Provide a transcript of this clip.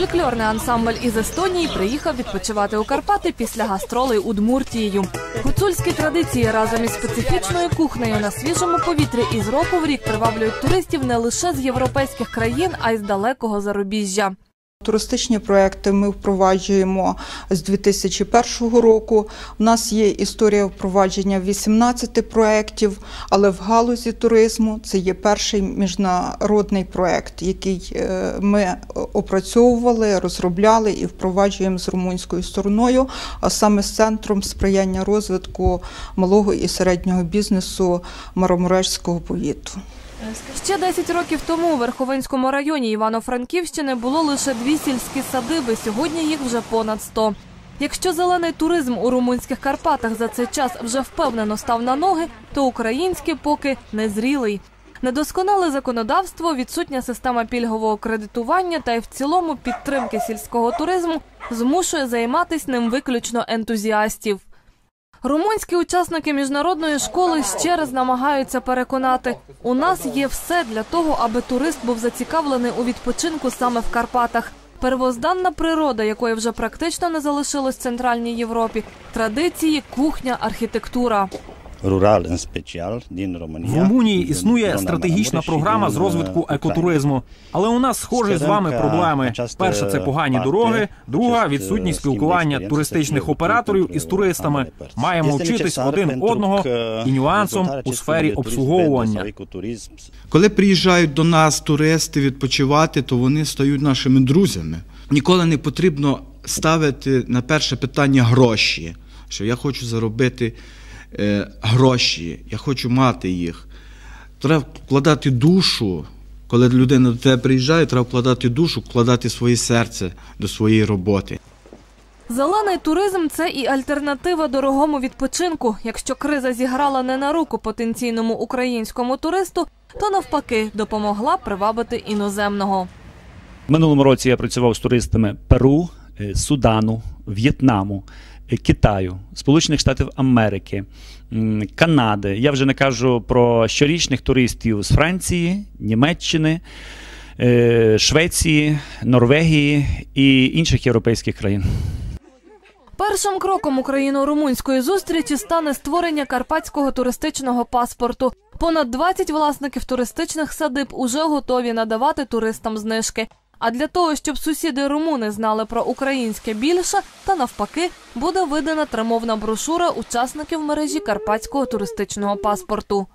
Фольклорний ансамбль із Естонії приїхав відпочивати у Карпати після гастролей Удмуртією. Гуцульські традиції разом із специфічною кухнею на свіжому повітрі із року в рік приваблюють туристів не лише з європейських країн, а й з далекого зарубіжжя. Туристичні проекти ми впроваджуємо з 2001 року. У нас є історія впровадження 18 проєктів, але в галузі туризму це є перший міжнародний проєкт, який е, ми опрацьовували, розробляли і впроваджуємо з румунською стороною, а саме з центром сприяння розвитку малого і середнього бізнесу Маромурешського повіту. Ще 10 років тому у Верховинському районі Івано-Франківщини було лише дві сільські садиби. Сьогодні їх вже понад 100. Якщо зелений туризм у румунських Карпатах за цей час вже впевнено став на ноги, то український поки незрілий. Недосконале законодавство, відсутня система пільгового кредитування та й в цілому підтримки сільського туризму змушує займатися ним виключно ентузіастів. Румунські учасники міжнародної школи ще раз намагаються переконати, у нас є все для того, аби турист був зацікавлений у відпочинку саме в Карпатах. Первозданна природа, якої вже практично не залишилось в Центральній Європі, традиції, кухня, архітектура. Special din В Румунії існує стратегічна програма з uh, розвитку екотуризму. Але у нас схожі з вами проблеми. Перша це погані дороги, друга відсутність спілкування туристичних операторів із uh, туристами. Маємо вчитись один одного і нюансом у сфері обслуговування. Коли приїжджають до нас туристи відпочивати, то вони стають нашими друзями. Ніколи не потрібно ставити на перше питання гроші. Що я хочу заробити гроші, я хочу мати їх. Треба вкладати душу. Коли людина до тебе приїжджає, треба вкладати душу, вкладати своє серце до своєї роботи. Зелений туризм це і альтернатива дорогому відпочинку. Якщо криза зіграла не на руку потенційному українському туристу, то навпаки допомогла привабити іноземного. В минулому році я працював з туристами Перу, е, Судану, В'єтнаму, е, Китаю, Сполучених Штатів Америки, Канади. Я вже не кажу про щорічних туристів з Франції, Німеччини, е, Швеції, Норвегії і інших європейських країн. Першим кроком україно-румунської зустрічі стане створення карпатського туристичного паспорту. Понад 20 власників туристичних садиб уже готові надавати туристам знижки. А для того, щоб сусіди румуни знали про українське більше, та навпаки, буде видана тримовна брошура учасників мережі карпатського туристичного паспорту.